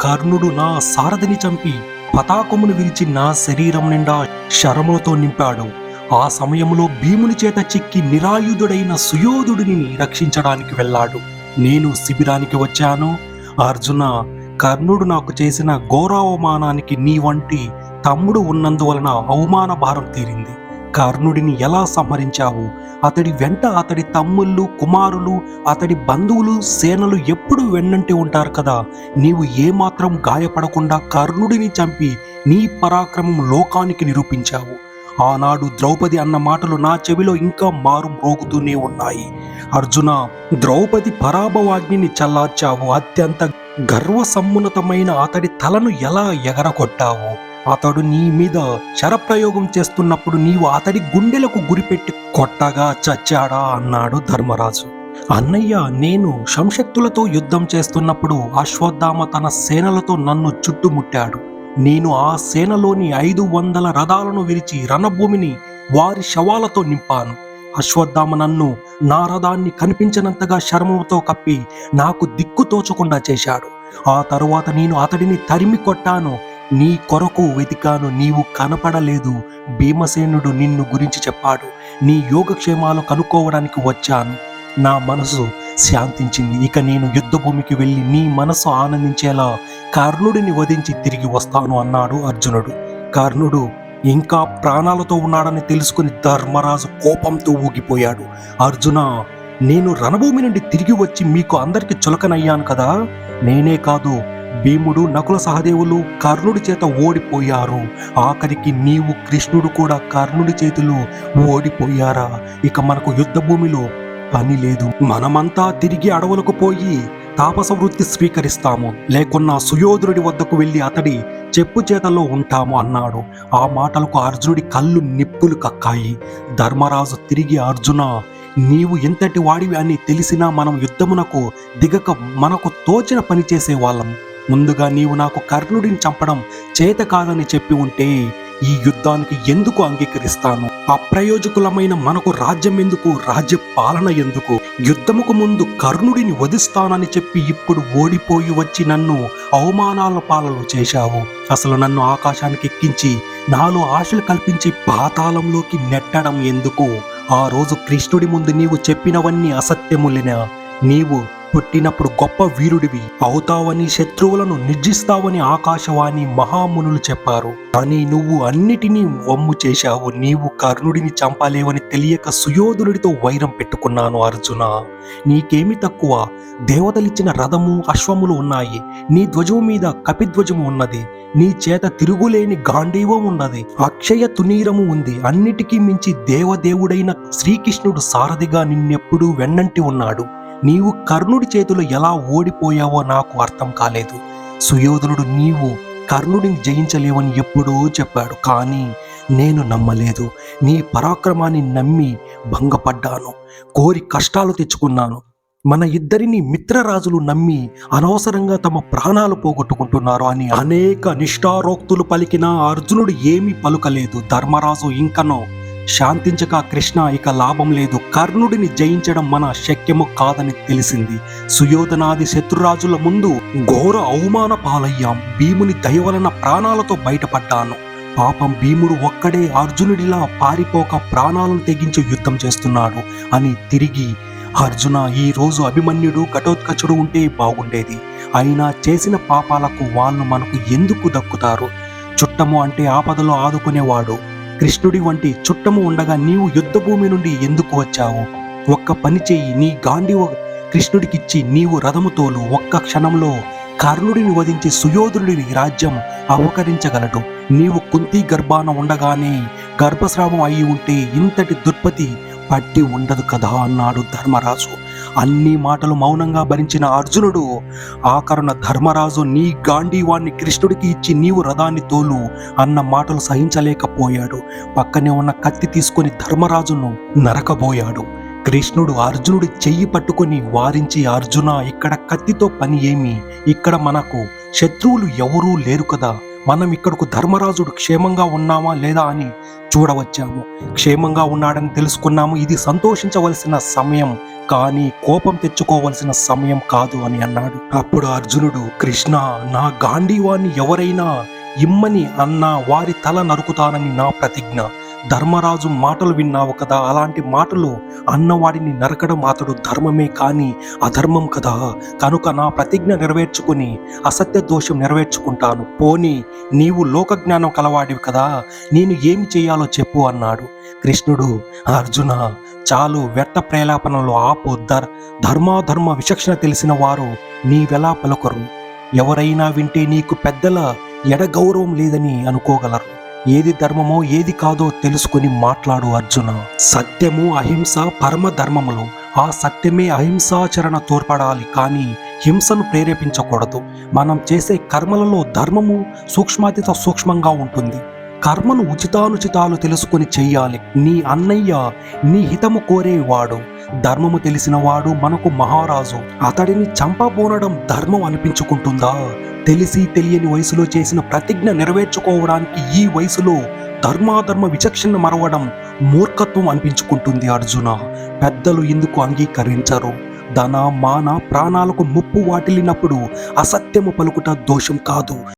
కర్ణుడు నా సారథిని చంపి పతాకమును విరిచి నా శరీరం నిండా శరములతో నింపాడు. ఆ సమయంలో భీముని చేత చిక్కి నిరాయుధుడైన సుయోధుడిని రక్షించడానికి వెళ్ళాడు. నేను శిబిరానికి వచ్చాను. అర్జున కర్ణుడు నాకు చేసిన ఘోరావమానానికి నీ వంటి తమ్ముడు ఉన్నందువలన అవమాన భారం తీరింది. కర్ణుడిని ఎలా సంహరించావు? అతడి వెంట అతడి తమ్ముళ్ళు కుమారులు అతడి బంధువులు సేనలు ఎప్పుడు వెన్నంటి ఉంటారు కదా? నీవు ఏమాత్రం గాయపడకుండా కర్ణుడిని చంపి నీ పరాక్రమం లోకానికి నిరూపించావు. ఆనాడు ద్రౌపది అన్న మాటలు నా చెవిలో ఇంకా మారు మ్రోగుతూనే ఉన్నాయి. అర్జున ద్రౌపది పరాభవాగ్నిని చల్లార్చావు. అత్యంత గర్వసమ్మున్నతమైన అతడి తలను ఎలా ఎగరగొట్టావు అతడు నీ మీద శరప్రయోగం చేస్తున్నప్పుడు నీవు అతడి గుండెలకు గురిపెట్టి కొట్టగా చచ్చాడా అన్నాడు ధర్మరాజు. అన్నయ్య నేను సంశక్తులతో యుద్ధం చేస్తున్నప్పుడు అశ్వత్థామ తన సేనలతో నన్ను చుట్టుముట్టాడు. నేను ఆ సేనలోని ఐదు వందల రథాలను విరిచి రణభూమిని వారి శవాలతో నింపాను. అశ్వత్థామ నన్ను నా రథాన్ని కనిపించనంతగా శర్మతో కప్పి నాకు దిక్కు తోచకుండా చేశాడు. ఆ తరువాత నేను అతడిని తరిమి కొట్టాను. నీ కొరకు వెతికాను నీవు కనపడలేదు. భీమసేనుడు నిన్ను గురించి చెప్పాడు. నీ యోగక్షేమాలు కనుక్కోవడానికి వచ్చాను. నా మనసు శాంతించింది. ఇక నేను యుద్ధభూమికి వెళ్ళి నీ మనసు ఆనందించేలా కర్ణుడిని వధించి తిరిగి వస్తాను అన్నాడు అర్జునుడు. కర్ణుడు ఇంకా ప్రాణాలతో ఉన్నాడని తెలుసుకుని ధర్మరాజు కోపంతో ఊగిపోయాడు. అర్జున నేను రణభూమి నుండి తిరిగి వచ్చి మీకు అందరికి చులకనయ్యాను కదా? నేనే కాదు భీముడు నకుల సహదేవులు కర్ణుడి చేత ఓడిపోయారు. ఆఖరికి నీవు కృష్ణుడు కూడా కర్ణుడి చేతిలో ఓడిపోయారా? ఇక మనకు యుద్ధ భూమిలో పని లేదు. మనమంతా తిరిగి అడవులకు పోయి తాపస వృత్తి స్వీకరిస్తాము. లేకున్నా సుయోధుడి వద్దకు వెళ్ళి అతడి చెప్పు చేతల్లో ఉంటాము అన్నాడు. ఆ మాటలకు అర్జునుడి కళ్ళు నిప్పులు కక్కాయి. ధర్మరాజు తిరిగి అర్జున నీవు ఎంతటి వాడివి అని తెలిసినా మనం యుద్ధమునకు దిగక మనకు తోచిన పని చేసేవాళ్ళం. ముందుగా నీవు నాకు కర్ణుడిని చంపడం చేత కాదని చెప్పి ఉంటే ఈ యుద్ధానికి ఎందుకు అంగీకరిస్తాను? అప్రయోజకులమైన మనకు రాజ్యం ఎందుకు? రాజ్య పాలన ఎందుకు? యుద్ధముకు ముందు కర్ణుడిని వధిస్తానని చెప్పి ఇప్పుడు ఓడిపోయి వచ్చి నన్ను అవమానాల పాలలు చేశావు. అసలు నన్ను ఆకాశానికి ఎక్కించి నాలో ఆశలు కల్పించి పాతాళంలోకి నెట్టడం ఎందుకు? ఆ రోజు కృష్ణుడి ముందు నీవు చెప్పినవన్నీ అసత్యములినా? నీవు పుట్టినప్పుడు గొప్ప వీరుడివి. అవుతావని శత్రువులను నిర్జిస్తావని ఆకాశవాణి మహామునులు చెప్పారు. కానీ నువ్వు అన్నిటినీ వమ్ము చేశావు. నీవు కర్ణుడిని చంపాలేవని తెలియక సుయోధుడితో వైరం పెట్టుకున్నాను అర్జున. నీకేమి తక్కువ. దేవతలిచ్చిన రథము అశ్వములు ఉన్నాయి. నీ ధ్వజము మీద కపిధ్వజము ఉన్నది. నీ చేత తిరుగులేని గాంధీవం ఉన్నది. అక్షయ తునీరము ఉంది. అన్నిటికీ మించి దేవదేవుడైన శ్రీకృష్ణుడు సారథిగా నిన్నెప్పుడూ వెన్నంటి ఉన్నాడు. నీవు కర్ణుడి చేతిలో ఎలా ఓడిపోయావో నాకు అర్థం కాలేదు. సుయోధనుడు నీవు కర్ణుడిని జయించలేవని ఎప్పుడో చెప్పాడు కానీ నేను నమ్మలేదు. నీ పరాక్రమాన్ని నమ్మి భంగపడ్డాను కోరి కష్టాలు తెచ్చుకున్నాను. మన ఇద్దరిని మిత్రరాజులు నమ్మి అనవసరంగా తమ ప్రాణాలు పోగొట్టుకుంటున్నారు అని అనేక నిష్ఠారోక్తులు పలికిన అర్జునుడు ఏమీ పలుకలేదు. ధర్మరాజు ఇంకనో శాంతించక కృష్ణ ఇక లాభం లేదు. కర్ణుడిని జయించడం మన శక్యము కాదని తెలిసింది. సుయోధనాది శత్రురాజుల ముందు ఘోర అవమాన పాలయ్యాం. భీముని దయవలన ప్రాణాలతో బయటపడ్డాను. పాపం భీముడు ఒక్కడే అర్జునుడిలా పారిపోక ప్రాణాలను తెగించి యుద్ధం చేస్తున్నాడు అని తిరిగి అర్జున ఈ రోజు అభిమన్యుడు ఘటోత్కచుడు ఉంటే బాగుండేది. అయినా చేసిన పాపాలకు వాళ్ళు మనకు ఎందుకు దక్కుతారు? చుట్టము అంటే ఆపదలో ఆదుకునేవాడు. కృష్ణుడి వంటి చుట్టము ఉండగా నీవు యుద్ధభూమి నుండి ఎందుకు వచ్చావు? ఒక్క పని చెయ్యి నీ గాంధీవ కృష్ణుడికిచ్చి నీవు రథముతోలు ఒక్క క్షణంలో కర్ణుడిని వధించి సుయోధుడిని రాజ్యం అవకరించగలడు నీవు కుంతి గర్భాన ఉండగానే గర్భస్రావం అయి ఉంటే ఇంతటి దుర్పతి పట్టి ఉండదు కదా అన్నాడు ధర్మరాజు. అన్ని మాటలు మౌనంగా భరించిన అర్జునుడు ఆకరణ ధర్మరాజు నీ గాంధీవాణ్ణి కృష్ణుడికి ఇచ్చి నీవు రథాన్ని తోలు అన్న మాటలు సహించలేకపోయాడు. పక్కనే ఉన్న కత్తి తీసుకొని ధర్మరాజును నరకబోయాడు. కృష్ణుడు అర్జునుడి చెయ్యి పట్టుకొని వారించి అర్జున ఇక్కడ కత్తితో పని ఏమి? ఇక్కడ మనకు శత్రువులు ఎవరూ లేరు కదా. మనం ఇక్కడకు ధర్మరాజుడు క్షేమంగా ఉన్నామా లేదా అని చూడవచ్చాము. క్షేమంగా ఉన్నాడని తెలుసుకున్నాము. ఇది సంతోషించవలసిన సమయం కానీ కోపం తెచ్చుకోవలసిన సమయం కాదు అని అన్నాడు. అప్పుడు అర్జునుడు కృష్ణ నా గాంధీవాన్ని ఎవరైనా ఇమ్మని అన్న వారి తల నరుకుతానని నా ప్రతిజ్ఞ. ధర్మరాజు మాటలు విన్నావు కదా? అలాంటి మాటలు అన్నవాడిని నరకడం అతడు ధర్మమే కాని అధర్మం కదా. కనుక నా ప్రతిజ్ఞ నెరవేర్చుకుని అసత్య దోషం నెరవేర్చుకుంటాను. పోని నీవు లోకజ్ఞానం కలవాడివి కదా? నేను ఏమి చేయాలో చెప్పు అన్నాడు. కృష్ణుడు అర్జున చాలు వెట్ట ప్రేలాపనలో ఆపు. ధర్ ధర్మాధర్మ విచక్షణ తెలిసిన వారు నీవెలా పలుకరు? ఎవరైనా వింటే నీకు పెద్దల ఎడగౌరవం లేదని అనుకోగలరు. ఏది ధర్మమో ఏది కాదో తెలుసుకుని మాట్లాడు అర్జున. సత్యము అహింస పరమ ధర్మములు. ఆ సత్యమే అహింసాచరణ తోడ్పడాలి. కానీ హింసను ప్రేరేపించకూడదు. మనం చేసే కర్మలలో ధర్మము సూక్ష్మాతిత సూక్ష్మంగా ఉంటుంది. కర్మను ఉచితానుచితాలు తెలుసుకుని చెయ్యాలి. నీ అన్నయ్య నీ హితము కోరేవాడు. ధర్మము తెలిసినవాడు మనకు మహారాజు. అతడిని చంపబోనడం ధర్మం అనిపించుకుంటుందా? తెలిసి తెలియని వయసులో చేసిన ప్రతిజ్ఞ నెరవేర్చుకోవడానికి ఈ వయసులో ధర్మాధర్మ విచక్షణ మరవడం మూర్ఖత్వం అనిపించుకుంటుంది అర్జున. పెద్దలు ఇందుకు అంగీకరించరు? ధన మాన ప్రాణాలకు ముప్పు వాటిల్లినప్పుడు అసత్యము పలుకుట దోషం కాదు.